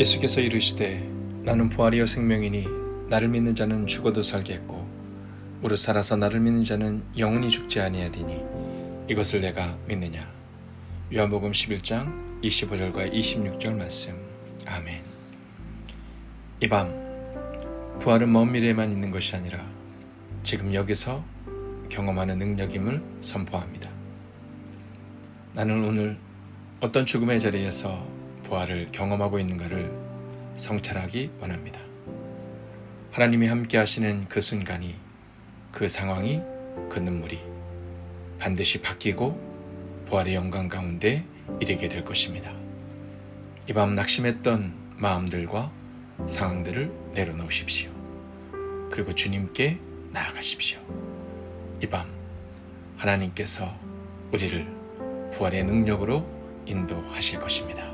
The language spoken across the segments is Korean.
예수께서 이르시되 나는 부활이요 생명이니 나를 믿는 자는 죽어도 살겠고 무릇 살아서 나를 믿는 자는 영원히 죽지 아니하리니 이것을 내가 믿느냐? 요한복음 11장 25절과 26절 말씀. 아멘. 이 밤 부활은 먼 미래에만 있는 것이 아니라 지금 여기서 경험하는 능력임을 선포합니다. 나는 오늘 어떤 죽음의 자리에서 부활을 경험하고 있는가를 성찰하기 원합니다. 하나님이 함께 하시는 그 순간이, 그 상황이, 그 눈물이 반드시 바뀌고 부활의 영광 가운데 이르게 될 것입니다. 이 밤 낙심했던 마음들과 상황들을 내려놓으십시오. 그리고 주님께 나아가십시오. 이 밤 하나님께서 우리를 부활의 능력으로 인도하실 것입니다.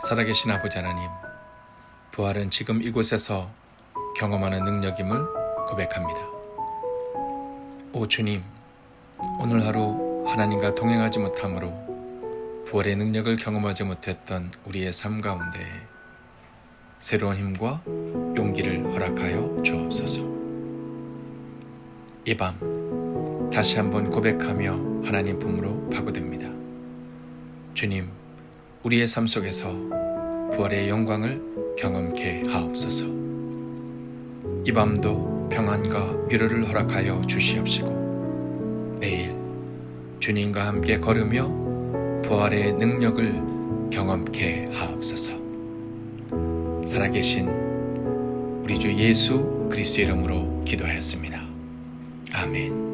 살아계신 아버지 하나님, 부활은 지금 이곳에서 경험하는 능력임을 고백합니다. 오 주님, 오늘 하루 하나님과 동행하지 못함으로 부활의 능력을 경험하지 못했던 우리의 삶 가운데 새로운 힘과 용기를 허락하여 주옵소서. 이 밤 다시 한번 고백하며 하나님 품으로 파고듭니다. 주님, 우리의 삶 속에서 부활의 영광을 경험케 하옵소서. 이 밤도 평안과 위로를 허락하여 주시옵시고 내일 주님과 함께 걸으며 부활의 능력을 경험케 하옵소서. 살아계신 우리 주 예수 그리스도 이름으로 기도하였습니다. 아멘.